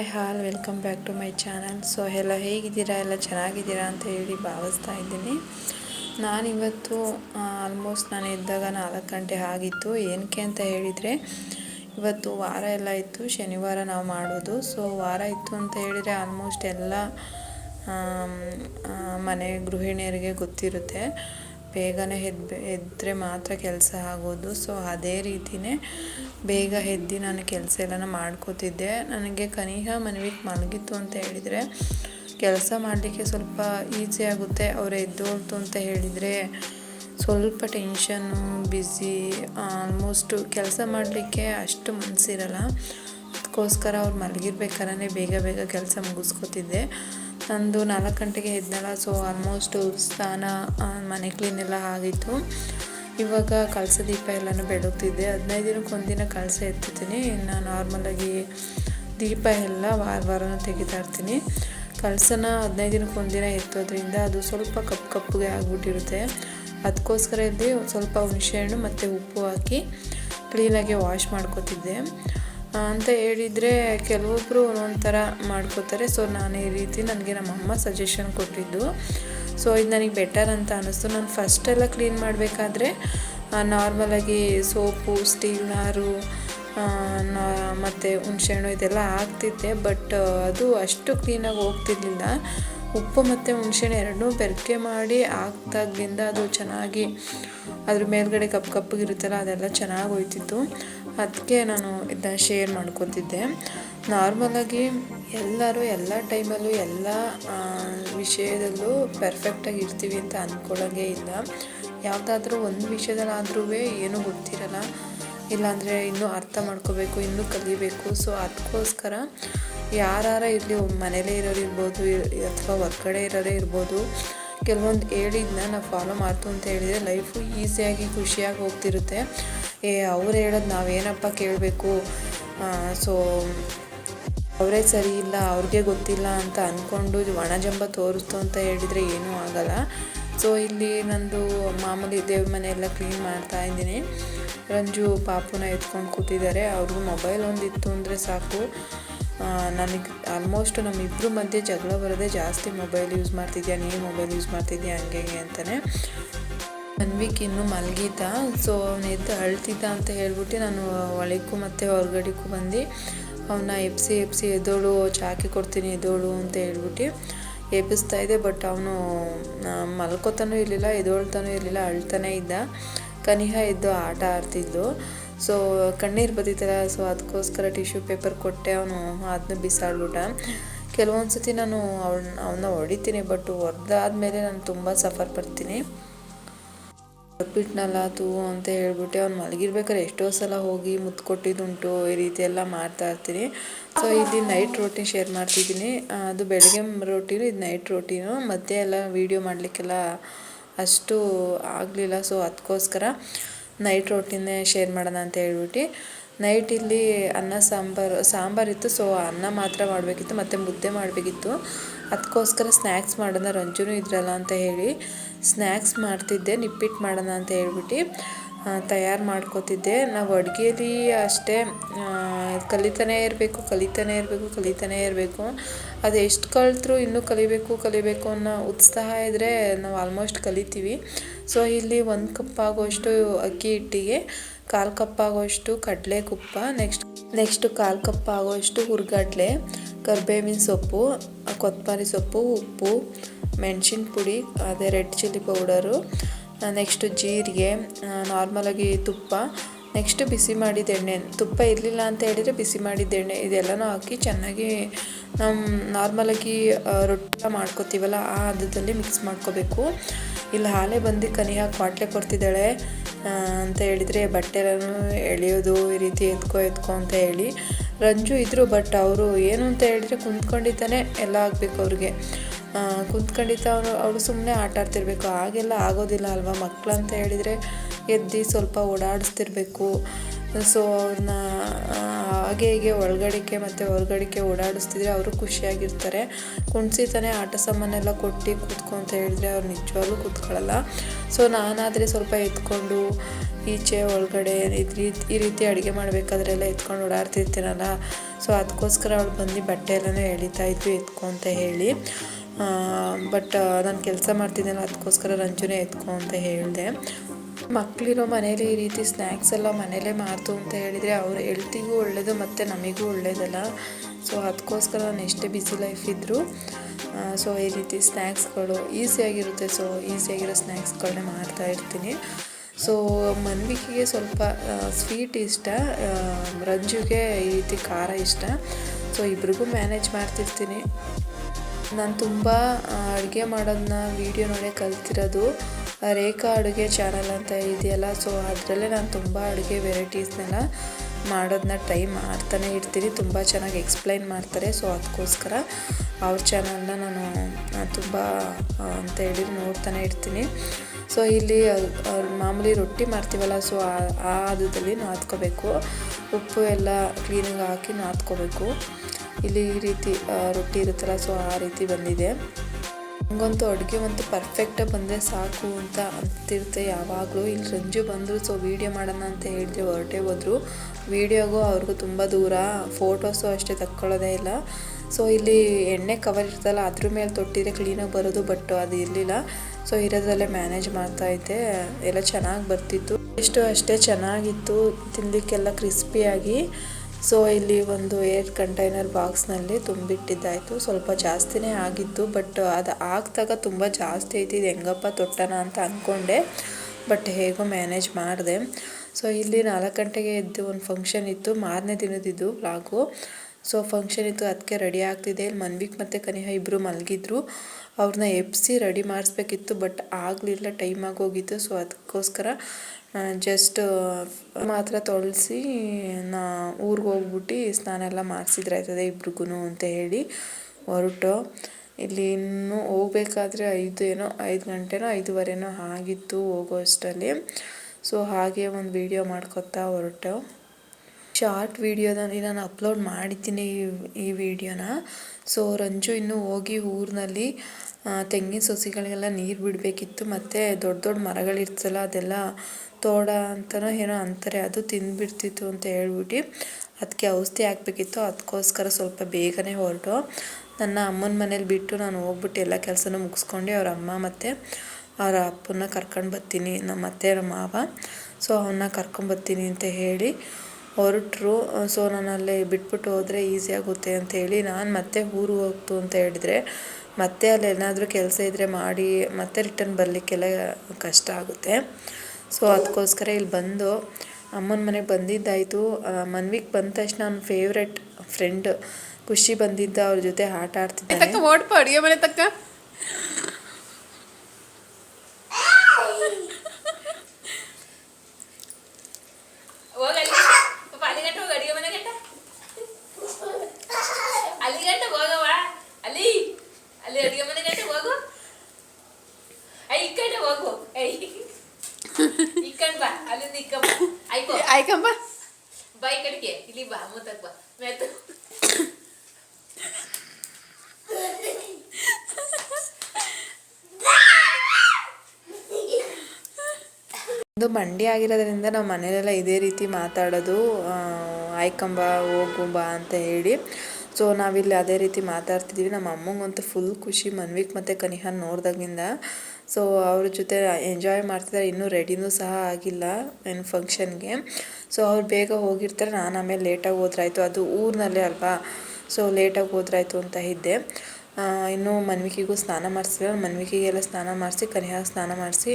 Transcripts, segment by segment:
Hi all welcome back to my channel so ಎಲ್ಲ ಹೇಗಿದ್ದೀರಾ? ಎಲ್ಲ ಚೆನ್ನಾಗಿದ್ದೀರಾ ಅಂತ ಹೇಳಿ ಭಾವಿಸ್ತಾ ಇದ್ದೀನಿ. ನಾನಿವತ್ತು ಆಲ್ಮೋಸ್ಟ್ ನಾನು ಇದ್ದಾಗ ನಾಲ್ಕು ಗಂಟೆ ಆಗಿತ್ತು. ಏನಕ್ಕೆ ಅಂತ ಹೇಳಿದರೆ, ಇವತ್ತು ವಾರ ಎಲ್ಲ ಇತ್ತು. ಶನಿವಾರ ನಾವು ಮಾಡೋದು. ಸೊ ವಾರ ಇತ್ತು ಅಂತ ಹೇಳಿದರೆ ಆಲ್ಮೋಸ್ಟ್ ಎಲ್ಲ ಮನೆ ಗೃಹಿಣಿಯರಿಗೆ ಗೊತ್ತಿರುತ್ತೆ. ಬೇಗನೆ ಎದ್ದು ಎದ್ದರೆ ಮಾತ್ರ ಕೆಲಸ ಆಗೋದು. ಸೊ ಅದೇ ರೀತಿಯೇ ಬೇಗ ಎದ್ದು ನಾನು ಕೆಲಸ ಎಲ್ಲನ ಮಾಡ್ಕೋತಿದ್ದೆ. ನನಗೆ ಕನಿಹ ಮನವಿಗೆ ಮಲಗಿತ್ತು ಅಂತ ಹೇಳಿದರೆ, ಕೆಲಸ ಮಾಡಲಿಕ್ಕೆ ಸ್ವಲ್ಪ ಈಸಿ ಆಗುತ್ತೆ. ಅವರು ಎದ್ದೋಳ್ತು ಅಂತ ಹೇಳಿದರೆ ಸ್ವಲ್ಪ ಟೆನ್ಷನ್ನು, ಬ್ಯುಸಿ, ಆಲ್ಮೋಸ್ಟು ಕೆಲಸ ಮಾಡಲಿಕ್ಕೆ ಅಷ್ಟು ಮನಸ್ಸಿರಲ್ಲ ಅದಕ್ಕೋಸ್ಕರ ಅವ್ರು ಮಲಗಿರ್ಬೇಕಾದ್ರೆ ಬೇಗ ಬೇಗ ಕೆಲಸ ಮುಗಿಸ್ಕೊತಿದ್ದೆ. ನಂದು ನಾಲ್ಕು ಗಂಟೆಗೆ ಎದ್ದಲ್ಲ ಸೊ ಆಲ್ಮೋಸ್ಟು ಸ್ನಾನ ಮನೆ ಕ್ಲೀನ್ ಎಲ್ಲ ಆಗಿತ್ತು. ಇವಾಗ ಕಳಸ ದೀಪ ಎಲ್ಲನೂ ಬೆಳಗ್ತಿದ್ದೆ ಹದಿನೈದು ದಿನಕ್ಕೆ ಒಂದಿನ ಕಳಸ ಎತ್ತಿದ್ದೀನಿ ಇನ್ನು ನಾರ್ಮಲಾಗಿ ದೀಪ ಎಲ್ಲ ವಾರ ವಾರನೂ ತೆಗಿತಾ ಇರ್ತೀನಿ. ಕಳಸನ ಹದಿನೈದು ದಿನಕ್ಕೆ ಒಂದಿನ ಎತ್ತೋದ್ರಿಂದ ಅದು ಸ್ವಲ್ಪ ಕಪ್ಪು ಕಪ್ಪುಗೆ ಆಗಿಬಿಟ್ಟಿರುತ್ತೆ. ಅದಕ್ಕೋಸ್ಕರ ಇಲ್ಲಿ ಸ್ವಲ್ಪ ಹುಣಸೆಹಣ್ಣು ಮತ್ತು ಉಪ್ಪು ಹಾಕಿ ಕ್ಲೀನಾಗಿ ವಾಶ್ ಮಾಡ್ಕೋತಿದ್ದೆ. ಅಂತ ಹೇಳಿದರೆ ಕೆಲವೊಬ್ಬರು ಒಂದೊಂದು ಥರ ಮಾಡ್ಕೋತಾರೆ. ಸೊ ನಾನು ಈ ರೀತಿ ನನಗೆ ನಮ್ಮಮ್ಮ ಸಜೆಷನ್ ಕೊಟ್ಟಿದ್ದು. ಸೊ ಇದು ನನಗೆ ಬೆಟರ್ ಅಂತ ಅನ್ನಿಸ್ತು ನಾನು ಫಸ್ಟೆಲ್ಲ ಕ್ಲೀನ್ ಮಾಡಬೇಕಾದ್ರೆ ನಾರ್ಮಲಾಗಿ ಸೋಪು ಸ್ಟೀಲ್ ನಾರು ಮತ್ತು ಹುಣಸೆಹಣ್ಣು ಇದೆಲ್ಲ ಹಾಕ್ತಿದ್ದೆ. ಬಟ್ ಅದು ಅಷ್ಟು ಕ್ಲೀನಾಗಿ ಹೋಗ್ತಿರ್ಲಿಲ್ಲ. ಉಪ್ಪು ಮತ್ತು ಹುಣಸೆಹಣ್ಣು ಎರಡನ್ನೂ ಬೆರಕೆ ಮಾಡಿ ಹಾಕ್ದಾಗ್ಲಿಂದ ಅದು ಚೆನ್ನಾಗಿ ಅದ್ರ ಮೇಲ್ಗಡೆ ಕಪ್ಪು ಕಪ್ಪಗಿರುತ್ತಲ್ಲ, ಅದೆಲ್ಲ ಚೆನ್ನಾಗಿ ಹೋಯ್ತಿತ್ತು. ಅದಕ್ಕೆ ನಾನು ಇದನ್ನ ಶೇರ್ ಮಾಡ್ಕೊತಿದ್ದೆ. ನಾರ್ಮಲಾಗಿ ಎಲ್ಲರೂ ಎಲ್ಲ ಟೈಮಲ್ಲೂ ಎಲ್ಲ ವಿಷಯದಲ್ಲೂ ಪರ್ಫೆಕ್ಟಾಗಿ ಇರ್ತೀವಿ ಅಂತ ಅಂದ್ಕೊಳ್ಳೋಂಗೇ ಇಲ್ಲ. ಯಾವುದಾದ್ರೂ ಒಂದು ವಿಷಯದಲ್ಲಾದ್ರೂ ಏನೂ ಗೊತ್ತಿರಲ್ಲ. ಇಲ್ಲಾಂದರೆ ಇನ್ನೂ ಅರ್ಥ ಮಾಡ್ಕೋಬೇಕು, ಇನ್ನೂ ಕಲಿಬೇಕು. ಸೊ ಅದಕ್ಕೋಸ್ಕರ ಯಾರಾರ ಇರಲಿ ಮನೇಲೇ ಇರೋರು ಇರ್ಬೋದು ಅಥವಾ ಹೊರ್ಗಡೆ ಇರೋರೇ ಇರ್ಬೋದು, ಕೆಲವೊಂದು ಹೇಳಿದ್ನ ನಾವು ಫಾಲೋ ಮಾಡ್ತು ಅಂತ ಹೇಳಿದರೆ ಲೈಫು ಈಸಿಯಾಗಿ ಖುಷಿಯಾಗಿ ಹೋಗ್ತಿರುತ್ತೆ. ಏ, ಅವ್ರು ಹೇಳೋದು ನಾವೇನಪ್ಪ ಕೇಳಬೇಕು? ಸೊ, ಅವರೇ ಸರಿ ಇಲ್ಲ, ಅವ್ರಿಗೆ ಗೊತ್ತಿಲ್ಲ ಅಂತ ಅಂದ್ಕೊಂಡು ಒಣಜಂಬ ತೋರಿಸ್ತು ಅಂತ ಹೇಳಿದರೆ ಏನೂ ಆಗಲ್ಲ. ಸೊ, ಇಲ್ಲಿ ನಂದು ಮಾಮೂಲಿ ದೇವ್ರ ಮನೆಯೆಲ್ಲ ಕ್ಲೀನ್ ಮಾಡ್ತಾ ಇದ್ದೀನಿ. ರಂಜು ಪಾಪುನ ಎತ್ಕೊಂಡು ಕೂತಿದ್ದಾರೆ. ಅವ್ರಿಗೂ ಮೊಬೈಲ್ ಒಂದು ಇತ್ತು ಅಂದರೆ ಸಾಕು. ನನಗೆ ಆಲ್ಮೋಸ್ಟ್ ನಮ್ಮಿಬ್ಬರ ಮಧ್ಯೆ ಜಗಳ ಬರೋದೇ ಜಾಸ್ತಿ ಮೊಬೈಲ್ ಯೂಸ್ ಮಾಡ್ತಿದ್ಯಾ ನೀ ಮೊಬೈಲ್ ಯೂಸ್ ಮಾಡ್ತಿದ್ಯಾ, ಹಂಗೆ ಹಂಗೆ ಅಂತಲೇ ಮನ್ವಿಕ್ ಇನ್ನು ಮಲಗಿದ್ದ. ಸೊ ಅವನೆದ್ದು ಅಳ್ತಿದ್ದ ಅಂತ ಹೇಳ್ಬಿಟ್ಟು ನಾನು ಒಳಗೂ ಮತ್ತು ಹೊರಗಡೆಗೂ ಬಂದು ಅವನ್ನ ಎಪ್ಸಿ ಎಪ್ಸಿ ಎದ್ದೋಳು, ಚಾಕಿ ಕೊಡ್ತೀನಿ ಎದ್ದೋಳು ಅಂತ ಹೇಳ್ಬಿಟ್ಟು ಎಬ್ಬಿಸ್ತಾ ಇದೆ ಬಟ್ ಅವನು ಮಲ್ಕೋತಾನೂ ಇರಲಿಲ್ಲ, ಎದ್ದೋಳ್ತಾನೂ ಇರಲಿಲ್ಲ, ಅಳ್ತಾನೇ ಇದ್ದ. ಕನಿಹ ಎದ್ದು ಆಟ ಆಡ್ತಿದ್ಲು. ಸೊ ಕಣ್ಣೀರು ಬದಿತಲ್ಲ ಸೊ ಅದಕ್ಕೋಸ್ಕರ ಟಿಶ್ಯೂ ಪೇಪರ್ ಕೊಟ್ಟೆ ಅವನು ಅದನ್ನ ಬಿಸಾಡ್ಬಿಟ್ಟ. ಕೆಲವೊಂದು ಸತಿ ನಾನು ಅವನ್ನ ಅವನ್ನ ಹೊಡಿತೀನಿ ಬಟ್ ಹೊಡೆದಾದ್ಮೇಲೆ ನಾನು ತುಂಬ ಸಫರ್ ಪಡ್ತೀನಿ. ಬಿಟ್ನಲ್ಲ ತೂ ಅಂತ ಹೇಳ್ಬಿಟ್ಟು ಅವ್ನು ಮಲಗಿರ್ಬೇಕಾದ್ರೆ ಎಷ್ಟೋ ಸಲ ಹೋಗಿ ಮುತ್ತು ಕೊಟ್ಟಿದ್ದುಂಟು ಈ ರೀತಿ ಎಲ್ಲ ಮಾಡ್ತಾ ಇರ್ತೀನಿ. ಸೊ ಇಲ್ಲಿ ನೈಟ್ ರೋಟಿ ಶೇರ್ ಮಾಡ್ತಿದ್ದೀನಿ. ಅದು ಬೆಳಗ್ಗೆ ರೋಟಿನು ಇದು ನೈಟ್ ರೋಟಿನು ಮತ್ತೆ ಎಲ್ಲ ವೀಡಿಯೋ ಮಾಡಲಿಕ್ಕೆಲ್ಲ ಅಷ್ಟು ಆಗಲಿಲ್ಲ. ಸೊ ಅದಕ್ಕೋಸ್ಕರ ನೈಟ್ ರೋಟಿನೇ ಶೇರ್ ಮಾಡೋಣ ಅಂತ ಹೇಳ್ಬಿಟ್ಟು ನೈಟ್ ಇಲ್ಲಿ ಅನ್ನ, ಸಾಂಬಾರು ಸಾಂಬಾರಿತ್ತು ಸೊ ಅನ್ನ ಮಾತ್ರ ಮಾಡಬೇಕಿತ್ತು. ಮತ್ತು ಮುದ್ದೆ ಮಾಡಬೇಕಿತ್ತು. ಅದಕ್ಕೋಸ್ಕರ ಸ್ನ್ಯಾಕ್ಸ್ ಮಾಡೋಣ. ರಂಜುನೂ ಇದ್ರಲ್ಲ ಅಂತ ಹೇಳಿ. ಸ್ನ್ಯಾಕ್ಸ್ ಮಾಡ್ತಿದ್ದೆ, ನಿಪ್ಪಿಟ್ಟು ಮಾಡೋಣ ಅಂತ ಹೇಳ್ಬಿಟ್ಟು ತಯಾರು ಮಾಡ್ಕೋತಿದ್ದೆ. ನಾವು ಅಡುಗೆಯಲ್ಲಿ ಅಷ್ಟೇ ಕಲಿತಾನೇ ಇರಬೇಕು ಕಲಿತಾನೇ ಇರಬೇಕು ಕಲಿತಾನೇ ಇರಬೇಕು. ಅದು ಎಷ್ಟು ಕಲಿತರು ಇನ್ನೂ ಕಲಿಬೇಕು ಕಲಿಬೇಕು ಅನ್ನೋ ಉತ್ಸಾಹ ಇದ್ದರೆ ನಾವು ಆಲ್ಮೋಸ್ಟ್ ಕಲಿತೀವಿ. ಸೊ ಇಲ್ಲಿ ಒಂದು ಕಪ್ ಆಗೋಷ್ಟು ಅಕ್ಕಿ ಹಿಟ್ಟಿಗೆ, ಕಾಲು ಕಪ್ ಆಗೋಷ್ಟು ಕಡಲೆ ಕುಪ್ಪ ನೆಕ್ಸ್ಟ್, ನೆಕ್ಸ್ಟು ಕಾಲು ಕಪ್ ಆಗೋಷ್ಟು ಹುರ್ಗಡ್ಲೆ, ಕರ್ಬೇವಿನ ಸೊಪ್ಪು ಕೊತ್ತಂಬರಿ ಸೊಪ್ಪು, ಉಪ್ಪು ಮೆಣಸಿನ ಪುಡಿ ಅದೇ ರೆಡ್ ಚಿಲ್ಲಿ ಪೌಡರು ನೆಕ್ಸ್ಟು ಜೀರಿಗೆ ನಾರ್ಮಲಾಗಿ ತುಪ್ಪ ನೆಕ್ಸ್ಟ್ ಬಿಸಿ ಮಾಡಿದ ಎಣ್ಣೆ, ತುಪ್ಪ ಇರಲಿಲ್ಲ ಅಂತ ಹೇಳಿದರೆ ಬಿಸಿ ಮಾಡಿದ ಎಣ್ಣೆ, ಇದೆಲ್ಲನೂ ಹಾಕಿ ಚೆನ್ನಾಗಿ ನಮ್ಮ ನಾರ್ಮಲಾಗಿ ರೊಟ್ಟಿ ಮಾಡ್ಕೋತೀವಲ್ಲ, ಆ ಹದದಲ್ಲಿ ಮಿಕ್ಸ್ ಮಾಡ್ಕೋಬೇಕು. ಇಲ್ಲಿ, ಹಾಲೆ ಬಂದು ಕನಿಯಾಗಿ ಬಾಟ್ಲೆ ಕೊಡ್ತಿದ್ದಾಳೆ ಅಂತ ಹೇಳಿದರೆ ಬಟ್ಟೆನೂ ಎಳೆಯೋದು ಈ ರೀತಿ ಎತ್ಕೊ ಎತ್ಕೊ ಅಂತ ಹೇಳಿ. ರಂಜು ಇದ್ದರು ಬಟ್ ಅವರು ಏನು ಅಂತ ಹೇಳಿದರೆ ಕುಂತ್ಕೊಂಡಿದ್ದಾನೆ, ಎಲ್ಲ ಆಗಬೇಕು ಅವ್ರಿಗೆ. ಕುಂತ್ಕೊಂಡಿದ್ದ ಅವರು ಅವರು ಸುಮ್ಮನೆ ಆಟ ಆಡ್ತಿರ್ಬೇಕು ಆಗೆಲ್ಲ ಆಗೋದಿಲ್ಲ ಅಲ್ವಾ ಮಕ್ಕಳು ಅಂತ ಹೇಳಿದರೆ. ಎದ್ದು ಸ್ವಲ್ಪ ಓಡಾಡಿಸ್ತಿರ್ಬೇಕು. ಸೊ ಅವ್ರನ್ನ ಹಾಗೆ ಹೀಗೆ ಒಳಗಡಿಕೆ ಮತ್ತು ಹೊರಗಡಿಕೆ ಓಡಾಡಿಸ್ತಿದ್ರೆ ಅವರು ಖುಷಿಯಾಗಿರ್ತಾರೆ. ಕುಣ್ಸಿತಾನೆ ಆಟ ಸಾಮಾನೆಲ್ಲ ಕೊಟ್ಟು ಕೂತ್ಕೊ ಅಂತ ಹೇಳಿದ್ರೆ ಅವ್ರು ನಿಜವಾಗ್ಲೂ ಕೂತ್ಕೊಳ್ಳಲ್ಲ. ಸೊ ನಾನಾದರೆ ಸ್ವಲ್ಪ ಎತ್ಕೊಂಡು ಈಚೆ ಒಳಗಡೆ ಇದು ಈ ರೀತಿ ಅಡುಗೆ ಮಾಡಬೇಕಾದ್ರೆಲ್ಲ ಎತ್ಕೊಂಡು ಓಡಾಡ್ತಿರ್ತೀನಲ್ಲ. ಸೊ ಅದಕ್ಕೋಸ್ಕರ ಅವಳು ಬಂದು ಬಟ್ಟೆ ಎಲ್ಲನೂ ಎಳಿತಾ ಇದ್ದು ಎತ್ಕೊ ಅಂತ ಹೇಳಿ. ಬಟ್ ನಾನು ಕೆಲಸ ಮಾಡ್ತಿದ್ದೇನೆ ಅದಕ್ಕೋಸ್ಕರ ರಂಜುನೇ ಎತ್ಕೊ ಅಂತ ಹೇಳಿದೆ. ಮಕ್ಕಳಿರೋ ಮನೇಲಿ ಈ ರೀತಿ ಸ್ನ್ಯಾಕ್ಸ್ ಎಲ್ಲ ಮನೇಲೇ ಮಾಡ್ತು ಅಂತ ಹೇಳಿದರೆ ಅವ್ರ ಹೆಲ್ತಿಗೂ ಒಳ್ಳೇದು ಮತ್ತು ನಮಗೂ ಒಳ್ಳೆಯದಲ್ಲ ಸೊ ಅದಕ್ಕೋಸ್ಕರ ನಾನು ಎಷ್ಟೇ ಬಿಸಿ ಲೈಫ್ ಇದ್ದರು ಸೊ ಈ ರೀತಿ ಸ್ನ್ಯಾಕ್ಸ್ಗಳು ಈಸಿಯಾಗಿರುತ್ತೆ ಸೊ ಈಸಿಯಾಗಿರೋ ಸ್ನ್ಯಾಕ್ಸ್ಗಳನ್ನೇ ಮಾಡ್ತಾ ಇರ್ತೀನಿ. ಸೊ ಮನ್ವಿಕಿಗೆ ಸ್ವಲ್ಪ ಸ್ವೀಟ್ ಇಷ್ಟ ರಂಜುಗೆ ಈ ರೀತಿ ಖಾರ ಇಷ್ಟ. ಸೊ ಇಬ್ರಿಗೂ ಮ್ಯಾನೇಜ್ ಮಾಡ್ತಿರ್ತೀನಿ. ನಾನು ತುಂಬ ಅಡುಗೆ ಮಾಡೋದನ್ನ ವೀಡಿಯೋ ನೋಡೇ ಕಲ್ತಿರೋದು. ರೇಖಾ ಅಡುಗೆ ಚಾನಲ್ ಅಂತ ಇದೆಯಲ್ಲ ಸೊ ಅದರಲ್ಲೇ ನಾನು ತುಂಬ ಅಡುಗೆ ವೆರೈಟೀಸ್ನೆಲ್ಲ ಮಾಡೋದನ್ನ ಟ್ರೈ ಮಾಡ್ತಾನೆ ಇರ್ತೀನಿ. ತುಂಬ ಚೆನ್ನಾಗಿ ಎಕ್ಸ್ಪ್ಲೈನ್ ಮಾಡ್ತಾರೆ ಸೊ ಅದಕ್ಕೋಸ್ಕರ ಅವ್ರ ಚಾನಲ್ನ ನಾನು ತುಂಬ ಅಂತ ಹೇಳಿ ನೋಡ್ತಾನೆ ಇರ್ತೀನಿ. ಸೊ ಇಲ್ಲಿ ಮಾಮೂಲಿ ರೊಟ್ಟಿ ಮಾಡ್ತೀವಲ್ಲ ಸೊ ಆ ಅದರಲ್ಲಿ ನಾದ್ಕೋಬೇಕು. ಉಪ್ಪು ಎಲ್ಲ ಕ್ಲೀನಾಗಿ ಹಾಕಿ ನಾದ್ಕೋಬೇಕು. ಇಲ್ಲಿ ಈ ರೀತಿ ರೊಟ್ಟಿ ಇರುತ್ತಲ್ಲ ಸೊ ಆ ರೀತಿ ಬಂದಿದೆ. ನನಗಂತೂ ಅಡುಗೆ ಅಂತೂ ಪರ್ಫೆಕ್ಟಾಗಿ ಬಂದರೆ ಸಾಕು ಅಂತ ಅಂತಿರುತ್ತೆ ಯಾವಾಗಲೂ. ಇಲ್ಲಿ ರಂಜು ಬಂದರು ಸೊ ವೀಡಿಯೋ ಮಾಡೋಣ ಅಂತ ಹೇಳಿದ್ರೆ, ಹೊರಟೆ ಹೋದರು. ವೀಡಿಯೋಗೂ ಅವ್ರಿಗೂ ತುಂಬ ದೂರ ಫೋಟೋಸು ಅಷ್ಟೇ ತಕ್ಕೊಳ್ಳೋದೇ ಇಲ್ಲ. ಸೊ ಇಲ್ಲಿ ಎಣ್ಣೆ ಕವರ್ ಇರ್ತಲ್ಲ ಅದ್ರ ಮೇಲೆ ತೊಟ್ಟಿದ್ರೆ ಕ್ಲೀನಾಗಿ ಬರೋದು ಬಟ್ ಅದು ಇರಲಿಲ್ಲ. ಸೊ ಇರೋದ್ರಲ್ಲೇ ಮ್ಯಾನೇಜ್ ಮಾಡ್ತಾ ಇದ್ದೆ. ಎಲ್ಲ ಚೆನ್ನಾಗಿ ಬರ್ತಿತ್ತು. ಎಷ್ಟು ಅಷ್ಟೇ ಚೆನ್ನಾಗಿತ್ತು, ತಿಂದಕ್ಕೆಲ್ಲ ಕ್ರಿಸ್ಪಿಯಾಗಿ ಸೊ ಇಲ್ಲಿ ಒಂದು ಏರ್ ಕಂಟೈನರ್ ಬಾಕ್ಸ್ನಲ್ಲಿ ತುಂಬಿಟ್ಟಿದ್ದಾಯಿತು. ಸ್ವಲ್ಪ ಜಾಸ್ತಿನೇ ಆಗಿತ್ತು, ಬಟ್ ಅದು ಆಗ್ತಾಗ ತುಂಬ ಜಾಸ್ತಿ ಐತಿ ಇದು ಹೆಂಗಪ್ಪ ತೊಟ್ಟನ ಅಂತ ಅಂದ್ಕೊಂಡೆ ಬಟ್ ಹೇಗೋ ಮ್ಯಾನೇಜ್ ಮಾಡಿದೆ. ಸೊ ಇಲ್ಲಿ ನಾಲ್ಕು ಗಂಟೆಗೆ ಎದ್ದು ಒಂದು ಫಂಕ್ಷನ್ ಇತ್ತು, ಮಾರನೇ ದಿನದಿದ್ದು ಬ್ಲಾಗು ಸೊ ಫಂಕ್ಷನ್ ಇತ್ತು, ಅದಕ್ಕೆ ರೆಡಿ ಆಗ್ತಿದೆ. ಇಲ್ಲಿ ಮನ್ವಿಕ್ ಮತ್ತು ಕನಿಹ ಇಬ್ಬರು ಮಲಗಿದ್ರು. ಅವ್ರನ್ನ ಎಬ್ಸಿ ರೆಡಿ ಮಾಡಿಸ್ಬೇಕಿತ್ತು, ಬಟ್ ಆಗಲಿಲ್ಲ, ಟೈಮ್ ಆಗೋಗಿತ್ತು. ಸೊ ಅದಕ್ಕೋಸ್ಕರ ಜಸ್ಟ್ ಮಾತ್ರ ತೊಳಸಿ, ನಾ ಊರಿಗೆ ಹೋಗ್ಬಿಟ್ಟು ಸ್ನಾನ ಎಲ್ಲ ಮಾಡಿಸಿದ್ರೆ ಆಯ್ತದೆ ಇಬ್ರಿಗೂ ಅಂತ ಹೇಳಿ ಹೊರಟು. ಇಲ್ಲಿ ಇನ್ನೂ ಹೋಗ್ಬೇಕಾದ್ರೆ ಐದು ಏನೋ, ಐದು ಗಂಟೆನೋ, ಐದುವರೆನೋ ಆಗಿತ್ತು ಹೋಗೋ ಅಷ್ಟರಲ್ಲಿ ಸೊ ಹಾಗೆ ಒಂದು ವಿಡಿಯೋ ಮಾಡ್ಕೊತಾ ಹೊರಟು. ಶಾರ್ಟ್ ವೀಡಿಯೋದಲ್ಲಿ ನಾನು ಅಪ್ಲೋಡ್ ಮಾಡಿದ್ದೀನಿ ಈ ವಿಡಿಯೋನ. ಸೊ ರಂಜು ಇನ್ನೂ ಹೋಗಿ ಊರಿನಲ್ಲಿ ತೆಂಗಿನ ಸಸಿಗಳಿಗೆಲ್ಲ ನೀರು ಬಿಡಬೇಕಿತ್ತು, ಮತ್ತು ದೊಡ್ಡ ದೊಡ್ಡ ಮರಗಳಿರ್ತಲ್ಲ ಅದೆಲ್ಲ ತೋಡ ಅಂತಲೋ ಏನೋ ಅಂತಾರೆ, ಅದು ತಿಂದುಬಿಡ್ತಿತ್ತು ಅಂತ ಹೇಳ್ಬಿಟ್ಟು ಅದಕ್ಕೆ ಔಷಧಿ ಹಾಕ್ಬೇಕಿತ್ತು ಅದಕ್ಕೋಸ್ಕರ ಸ್ವಲ್ಪ ಬೇಗನೆ ಹೊರಟು. ನನ್ನ ಅಮ್ಮನ ಮನೇಲಿ ಬಿಟ್ಟು ನಾನು ಹೋಗ್ಬಿಟ್ಟು ಎಲ್ಲ ಕೆಲಸನೂ ಮುಗಿಸ್ಕೊಂಡು ಅವ್ರ ಅಮ್ಮ ಮತ್ತು ಅವರ ಅಪ್ಪನ ಕರ್ಕೊಂಡು ಬರ್ತೀನಿ ನಮ್ಮ ಅತ್ತೆ ಮಾವ. ಸೊ ಅವನ್ನ ಕರ್ಕೊಂಬರ್ತೀನಿ ಅಂತ ಹೇಳಿ ಹೊರಟ್ರು. ಸೊ ನಾನು ಅಲ್ಲೇ ಬಿಟ್ಬಿಟ್ಟು ಹೋದರೆ ಈಸಿ ಆಗುತ್ತೆ ಅಂತ ಹೇಳಿ ನಾನು ಮತ್ತೆ ಊರು ಹೋಗ್ತು ಅಂತ ಹೇಳಿದ್ರೆ ಮತ್ತೆ ಅಲ್ಲಿ ಏನಾದರೂ ಕೆಲಸ ಇದ್ದರೆ ಮಾಡಿ ಮತ್ತೆ ರಿಟರ್ನ್ ಬರಲಿಕ್ಕೆಲ್ಲ ಕಷ್ಟ ಆಗುತ್ತೆ. ಸೊ ಅದಕ್ಕೋಸ್ಕರ ಇಲ್ಲಿ ಬಂದು ಅಮ್ಮನ ಮನೆಗೆ ಬಂದಿದ್ದಾಯಿತು. ಮನ್ವಿಗೆ ಬಂದ ತಕ್ಷಣ ನನ್ನ ಫೇವ್ರೆಟ್ ಫ್ರೆಂಡ್ ಖುಷಿ ಬಂದಿದ್ದ, ಅವ್ರ ಜೊತೆ ಆಟ ಆಡ್ತಿದ್ದಾನೆ ತಕ್ಕ ಓಡ್ಪ ಅಡಿಗೆ ಮನೆ ತಕ್ಕ ಹೋಗಲ್ಲಿ ಪಾಪ ಅಲ್ಲಿಗಂಟ ಹೋಗಿ ಅಡಿಗೆ ಮನೆ ಗಂಟ ಅಲ್ಲಿಗಂಟ ಹೋಗವ ಅಲ್ಲಿ ಅಲ್ಲಿ ಅಡಿಗೆ ಮನೆ ಗಂಟ ಹೋಗು ಐ ಈ ಕಡೆ ಹೋಗು ಐ ಇಕ್ಕಂಡ್ ಬಾ ಬಾ ಬಾ ಬಾ. ಬಾ ಒಂದು ಮಂಡಿ ಆಗಿರೋದ್ರಿಂದ ನಾವು ಮನೆಯಲ್ಲೆಲ್ಲ ಇದೇ ರೀತಿ ಮಾತಾಡೋದು ಆಯ್ಕಂಬ ಹೋಗು ಬಾ ಅಂತ ಹೇಳಿ. ಸೊ ನಾವಿಲ್ಲಿ ಅದೇ ರೀತಿ ಮಾತಾಡ್ತಿದ್ದೀವಿ ನಮ್ಮ ಅಮ್ಮಂಗಂತೂ ಫುಲ್ ಖುಷಿ. ಮನ್ವಿಕ್ ಮತ್ತು ಕನಿಹಾನ್ ನೋಡ್ದಾಗಿಂದ ಸೊ ಅವ್ರ ಜೊತೆ ಎಂಜಾಯ್ ಮಾಡ್ತಿದ್ದಾರೆ ಇನ್ನೂ ರೆಡಿನೂ ಸಹ ಆಗಿಲ್ಲ ನನ್ನ ಫಂಕ್ಷನ್ಗೆ ಸೊ ಅವ್ರು ಬೇಗ ಹೋಗಿರ್ತಾರೆ, ನಾನು ಆಮೇಲೆ ಲೇಟಾಗಿ ಹೋದ್ರಾಯ್ತು. ಅದು ಊರಿನಲ್ಲೇ ಅಲ್ವಾ? ಸೊ ಲೇಟಾಗಿ ಹೋದ್ರಾಯ್ತು ಅಂತ ಇದ್ದೆ. ಇನ್ನೂ ಮನ್ವಿಕಿಗೂ ಸ್ನಾನ ಮಾಡಿಸಿಲ್ಲ. ಮನ್ವಿಕಿಗೆಲ್ಲ ಸ್ನಾನ ಮಾಡಿಸಿ, ಕನ್ಯಾಗ ಸ್ನಾನ ಮಾಡಿಸಿ,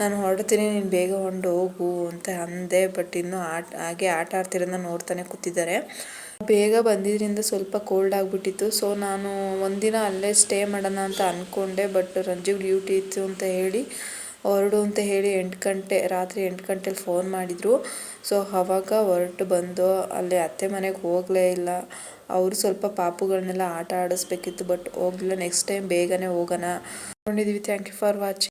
ನಾನು ಹೊರಡ್ತೀನಿ, ನೀನು ಬೇಗ ಹೊಂಡು ಹೋಗು ಅಂತ ಅಂದೆ. ಬಟ್ ಇನ್ನೂ ಆಟ, ಹಾಗೆ ಆಟ ಆಡ್ತಿರೋದನ್ನ ನೋಡ್ತಾನೆ ಕೂತಿದ್ದಾರೆ. ಬೇಗ ಬಂದಿದ್ದರಿಂದ ಸ್ವಲ್ಪ ಕೋಲ್ಡ್ ಆಗಿಬಿಟ್ಟಿತ್ತು. ಸೊ ನಾನು ಒಂದಿನ ಅಲ್ಲೇ ಸ್ಟೇ ಮಾಡೋಣ ಅಂತ ಅಂದ್ಕೊಂಡೆ ಬಟ್ ರಂಜಿಗೆ ಡ್ಯೂಟಿ ಇತ್ತು ಅಂತ ಹೇಳಿ, ಹೊರಡು ಅಂತ ಹೇಳಿ ಎಂಟು ಗಂಟೆ, ರಾತ್ರಿ ಎಂಟು ಗಂಟೆಲಿ ಫೋನ್ ಮಾಡಿದರು. ಸೊ ಅವಾಗ ಹೊರಟು ಬಂದು ಅಲ್ಲಿ ಅತ್ತೆ ಮನೆಗೆ ಹೋಗಲೇ ಇಲ್ಲ. ಅವರು ಸ್ವಲ್ಪ ಪಾಪುಗಳನ್ನೆಲ್ಲ ಆಟ ಆಡಿಸ್ಬೇಕಿತ್ತು ಬಟ್ ಹೋಗಲಿಲ್ಲ. ನೆಕ್ಸ್ಟ್ ಟೈಮ್ ಬೇಗನೆ ಹೋಗೋಣ. ನೋಡಿದ್ವಿ ಥ್ಯಾಂಕ್ ಯು ಫಾರ್ ವಾಚಿಂಗ್